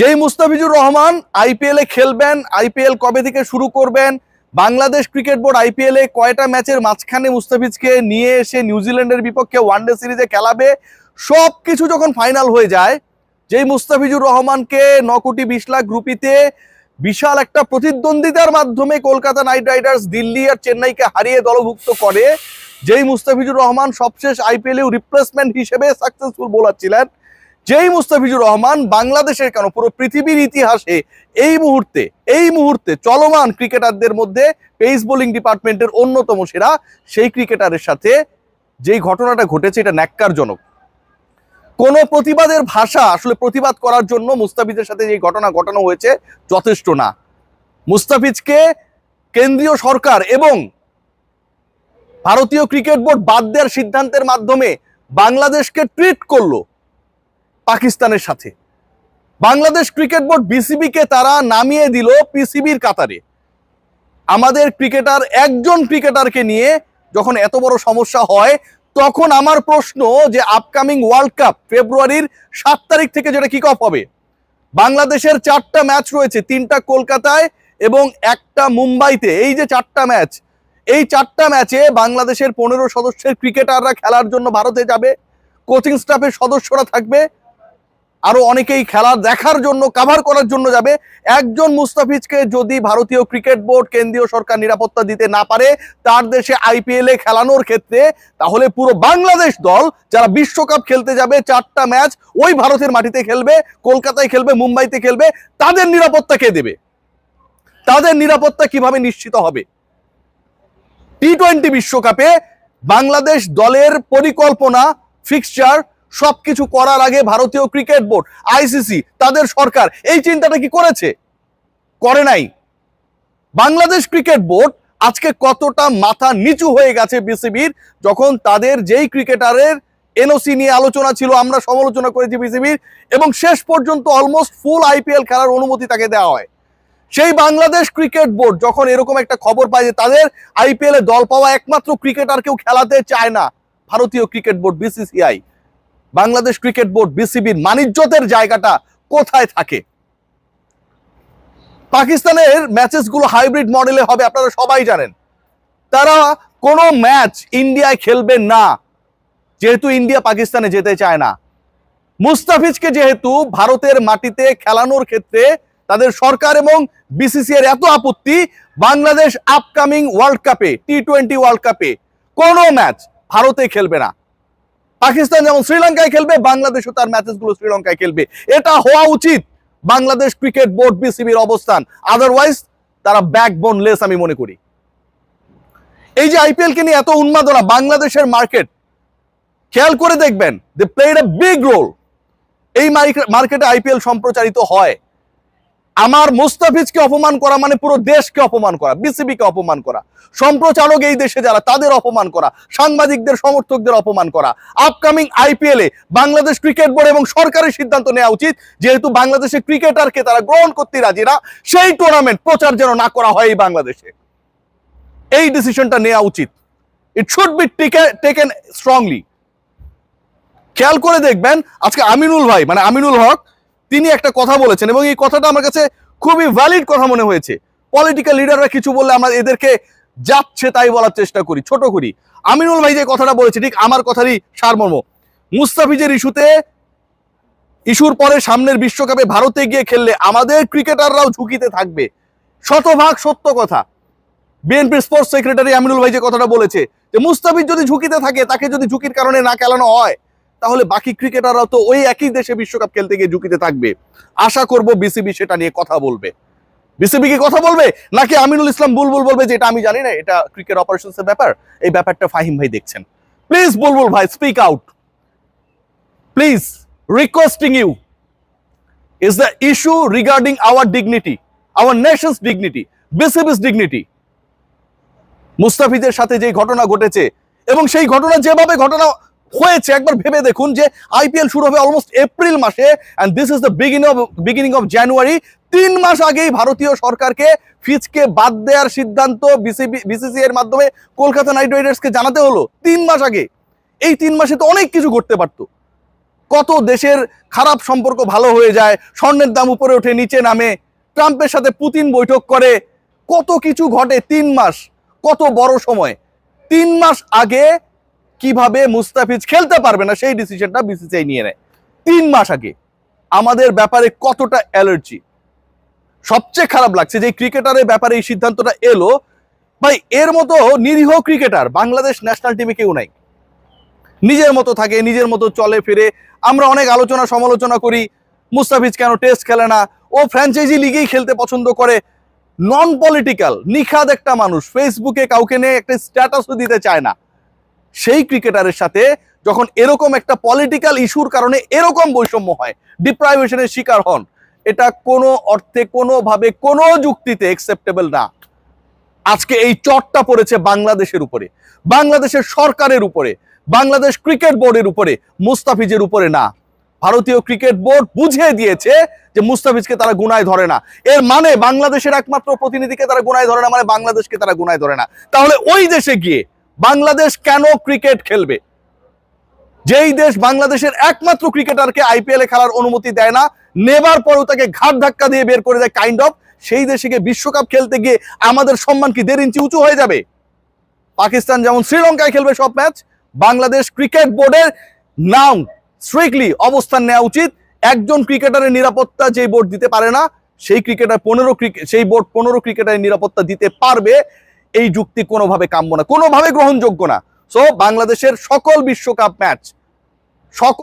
যেই মুস্তাফিজুর রহমান আইপিএল এ খেলবেন, আইপিএল কবে থেকে শুরু করবেন, বাংলাদেশ ক্রিকেট বোর্ড আইপিএল এ কয়টা ম্যাচের মাঝখানে মুস্তাফিজকে নিয়ে এসে নিউজিল্যান্ডের বিপক্ষে ওয়ানডে সিরিজে খেলাবে সব কিছু যখন ফাইনাল হয়ে যায়, যেই মুস্তাফিজুর রহমানকে ন কোটি বিশ লাখ রুপিতে বিশাল একটা প্রতিদ্বন্দ্বিতার মাধ্যমে কলকাতা নাইট রাইডার্স দিল্লি আর চেন্নাইকে হারিয়ে দলভুক্ত করে, যেই মুস্তাফিজুর রহমান সবশেষ আইপিএল এ রিপ্লেসমেন্ট হিসেবে সাকসেসফুল বোলার ছিলেন যেই মুস্তাফিজুর রহমান বাংলাদেশের কেন পুরো পৃথিবীর ইতিহাসে এই মুহূর্তে এই মুহূর্তে চলমান ক্রিকেটারদের মধ্যে পেস বোলিং ডিপার্টমেন্টের অন্যতম সেরা, সেই ক্রিকেটারের সাথে যেই ঘটনাটা ঘটেছে এটা ন্যাক্কারজনক। কোন প্রতিবাদের ভাষা আসলে প্রতিবাদ করার জন্য মুস্তাফিজের সাথে যে ঘটনা ঘটানো হয়েছে যথেষ্ট না। মুস্তাফিজকে কেন্দ্রীয় সরকার এবং ভারতীয় ক্রিকেট বোর্ড বাদ দেওয়ার সিদ্ধান্তের মাধ্যমে বাংলাদেশকে ট্রিট করল। পাকিস্তানের সাথে। বাংলাদেশ ক্রিকেট বোর্ড বিসিবিকে তারা নামিয়ে দিল পিসিবির কাতারে। আমাদের ক্রিকেটার একজন ক্রিকেটারকে নিয়ে যখন এত বড় সমস্যা হয়, তখন আমার প্রশ্ন যে আপকামিং ওয়ার্ল্ড কাপ ফেব্রুয়ারির সাত তারিখ থেকে যেটা কিক অফ হবে, বাংলাদেশের চারটা ম্যাচ রয়েছে, তিনটা কলকাতায় এবং একটা মুম্বাইতে। এই যে চারটা ম্যাচ এই চারটা ম্যাচে বাংলাদেশের পনেরো সদস্যের ক্রিকেটাররা খেলার জন্য ভারতে যাবে কোচিং স্টাফের সদস্যরা থাকবে আরও অনেকেই খেলা দেখার জন্য কাভার করার জন্য যাবে। একজন মুস্তাফিজকে যদি ভারতীয় ক্রিকেট বোর্ড কেন্দ্রীয় সরকার নিরাপত্তা দিতে না পারে, তার দেশে আইপিএল খেলানোর ক্ষেত্রে, তাহলে পুরো বাংলাদেশ দল যারা বিশ্বকাপ খেলতে যাবে, চারটা ম্যাচ ওই ভারতের মাটিতে খেলবে, কলকাতায় খেলবে, মুম্বাইতে খেলবে, তাদের নিরাপত্তা কে দেবে? তাদের নিরাপত্তা কীভাবে নিশ্চিত হবে? টি টোয়েন্টি বিশ্বকাপে বাংলাদেশ দলের পরিকল্পনা ফিক্সচার সবকিছু করার আগে ভারতীয় ক্রিকেট বোর্ড আইসিসি তাদের সরকার এই চিন্তাটা কি করেছে? করে নাই। বাংলাদেশ ক্রিকেট বোর্ড আজকে কতটা মাথা নিচু হয়ে গেছে বিসিবির, যখন তাদের যেই ক্রিকেটারের এনওসি নিয়ে আলোচনা ছিল, আমরা সমালোচনা করেছি বিসিবির, এবং শেষ পর্যন্ত অলমোস্ট ফুল আইপিএল খেলার অনুমতি তাকে দেওয়া হয়। সেই বাংলাদেশ ক্রিকেট বোর্ড যখন এরকম একটা খবর পায় যে তাদের আইপিএল দল পাওয়া একমাত্র ক্রিকেটার কেউ খেলাতে চায় না, ভারতীয় cricket board BCCI Bangladesh cricket board বিসিবির মানিজ্যতের জায়গাটা কোথায় থাকে? পাকিস্তানের ম্যাচেসগুলো হাইব্রিড মডেলে হবে, আপনারা সবাই জানেন। তারা কোনো ম্যাচ ইন্ডিয়ায় খেলবে না, যেহেতু ইন্ডিয়া পাকিস্তানে যেতে চায় না। মুস্তাফিজকে যেহেতু ভারতের মাটিতে খেলানোর ক্ষেত্রে তাদের সরকার এবং বিসিসি এর এত আপত্তি, বাংলাদেশ আপকামিং ওয়ার্ল্ড কাপে টি টোয়েন্টি ওয়ার্ল্ড কাপে কোনো ম্যাচ ভারতে খেলবে না। পাকিস্তান যেমন শ্রীলঙ্কায় খেলবে, বাংলাদেশও তার ম্যাচেসগুলো শ্রীলঙ্কায় খেলবে। এটা হওয়া উচিত। বাংলাদেশ ক্রিকেট বোর্ড বিসিবির অবস্থান। আদারওয়াইজ তারা ব্যাকবোন লেস আমি মনে করি। এই যে আইপিএল কে নিয়ে এত উন্মাদনা, বাংলাদেশের মার্কেট খেয়াল করে দেখবেন they played a big role এই মার্কেটে আইপিএল সম্প্রচারিত হয়। আমার মুস্তাফিজকে অপমান করা মানে পুরো দেশকে অপমান করা, বিসিবিকে অপমান করা। সম্প্রচারক এই দেশে যারা, তাদের অপমান করা, সাংবাদিকদের, সমর্থকদের অপমান করা। আপকামিং আইপিএল এ বাংলাদেশ ক্রিকেট বোর্ড এবং সরকারের সিদ্ধান্ত নেওয়া উচিত, যেহেতু বাংলাদেশের ক্রিকেটারকে তারা গ্রহণ করতে রাজি না, সেই টুর্নামেন্ট প্রচার যেন না করা হয় এই বাংলাদেশে। এই ডিসিশনটা নেওয়া উচিত। It should be taken strongly খেয়াল করে দেখবেন, আজকে আমিনুল ভাই মানে আমিনুল হক তিনি একটা কথা বলেছেন এবং এই কথাটা আমার কাছে খুবই ভ্যালিড কথা মনে হয়েছে। পলিটিক্যাল লিডাররা কিছু বললে আমরা এদেরকে যাচ্ছে তাই বলার চেষ্টা করি, ছোট করি। আমিনুল ভাই যে কথাটা বলেছে, ঠিক আমার কথারই সারমর্ম। মুস্তাফিজের ইস্যুতে, ইস্যুর পরে সামনের বিশ্বকাপে ভারতে গিয়ে খেললে আমাদের ক্রিকেটাররাও ঝুঁকিতে থাকবে। শতভাগ সত্য কথা। বিএনপির স্পোর্টস সেক্রেটারি আমিনুল ভাই যে কথাটা বলেছে, যে মুস্তাফিজ যদি ঝুঁকিতে থাকে, তাকে যদি ঝুঁকির কারণে না খেলানো হয় তাহলে বাকি ক্রিকেটাররাও তো ওই একই দেশে বিশ্বকাপ খেলতে গিয়ে ঝুঁকিতে থাকবে। আশা করব বিসিবি সেটা নিয়ে কথা বলবে। বিসিবি কি কথা বলবে? নাকি আমিনুল ইসলাম বুলবুল বলবে যে এটা আমি জানি না এটা ক্রিকেট অপারেশনস এর ব্যাপার? এই ব্যাপারটা ফাহিম ভাই দেখছেন। প্লিজ বুলবুল ভাই speak out please requesting you is the issue regarding our dignity, our nation's dignity, BCB's dignity. মুস্তাফিজের সাথে যে ঘটনা ঘটেছে এবং সেই ঘটনা যেভাবে ঘটনা হয়েছে। একবার ভেবে দেখুন যে আইপিএল শুরু হবে অলমোস্ট এপ্রিল মাসে and this is the beginning of beginning of January তিন মাস আগেই ভারতীয় সরকারকে ফিজকে বাদ দেওয়ার সিদ্ধান্ত বিসিবি এর মাধ্যমে কলকাতা নাইট রাইডার্সকে জানাতে হলো তিন মাস আগে। এই তিন মাসে তো অনেক কিছু ঘটতে পারতো। কত দেশের খারাপ সম্পর্ক ভালো হয়ে যায়, স্বর্ণের দাম উপরে ওঠে নিচে নামে, ট্রাম্পের সাথে পুতিন বৈঠক করে, কত কিছু ঘটে তিন মাস, কত বড় সময়। তিন মাস আগে কীভাবে মুস্তাফিজ খেলতে পারবে না, সেই ডিসিশনটা বিসিসিআই নিয়ে নেয়। তিন মাস আগে আমাদের ব্যাপারে কতটা অ্যালার্জি সবচেয়ে খারাপ লাগছে যে ক্রিকেটারের ব্যাপারে এই সিদ্ধান্তটা এলো। ভাই, এর মতো নিরীহ ক্রিকেটার বাংলাদেশ ন্যাশনাল টিমে কেউ নাই। নিজের মতো থাকে, নিজের মতো চলে, ফিরে। আমরা অনেক আলোচনা, সমালোচনা করি। মুস্তাফিজ কেন টেস্ট খেলে না? ও ফ্র্যাঞ্চাইজি লিগেই খেলতে পছন্দ করে। নন পলিটিক্যাল নিখাদ একটা মানুষ। ফেসবুকে কাউকে নিয়ে একটা স্ট্যাটাসও দিতে চায় না। সেই ক্রিকেটারের সাথে যখন এরকম একটা পলিটিক্যাল ইস্যুর কারণে এরকম বৈষম্য হয় ডিপ্রাইভেশনের শিকার হন, এটা কোনো অর্থে, কোনোভাবে, কোনো যুক্তিতে একসেপ্টেবল না। আজকে এই চটটা পড়েছে বাংলাদেশের উপরে, বাংলাদেশের সরকারের উপরে, বাংলাদেশ ক্রিকেট বোর্ডের উপরে, মুস্তাফিজের উপরে না। ভারতীয় ক্রিকেট বোর্ড বুঝিয়ে দিয়েছে যে মুস্তাফিজকে তারা গুনায় ধরে না। এর মানে বাংলাদেশের একমাত্র প্রতিনিধিকে তারা গুনায় ধরে না মানে বাংলাদেশকে তারা গুনায় ধরে না। তাহলে ওই দেশে গিয়ে বাংলাদেশ কেন ক্রিকেট খেলবে? যেই দেশ বাংলাদেশের একমাত্র ক্রিকেটারকে আইপিএল খেলার অনুমতি দেয় না, নেবার পরেও তাকে ঘাট ধাক্কা দিয়ে বের করে দেয় কাইন্ড অফ সেই দেশে গিয়ে বিশ্বকাপ খেলতে গিয়ে আমাদের সম্মান কি দেড় ইঞ্চি উঁচু হয়ে যাবে? পাকিস্তান যেমন শ্রীলঙ্কায় খেলবে সব ম্যাচ বাংলাদেশ ক্রিকেট বোর্ডের নাম স্ট্রিক্টলি অবস্থান নেওয়া উচিত। একজন ক্রিকেটারের নিরাপত্তা যেই বোর্ড দিতে পারে না, সেই ক্রিকেটার পনেরো ক্রিকেট সেই বোর্ড পনেরো ক্রিকেটারের নিরাপত্তা দিতে পারবে। এই যুক্তি কোনোভাবে কাম্য না কোনোভাবে গ্রহণযোগ্য না। সো বাংলাদেশের সকল বিশ্বকাপ ম্যাচ সকল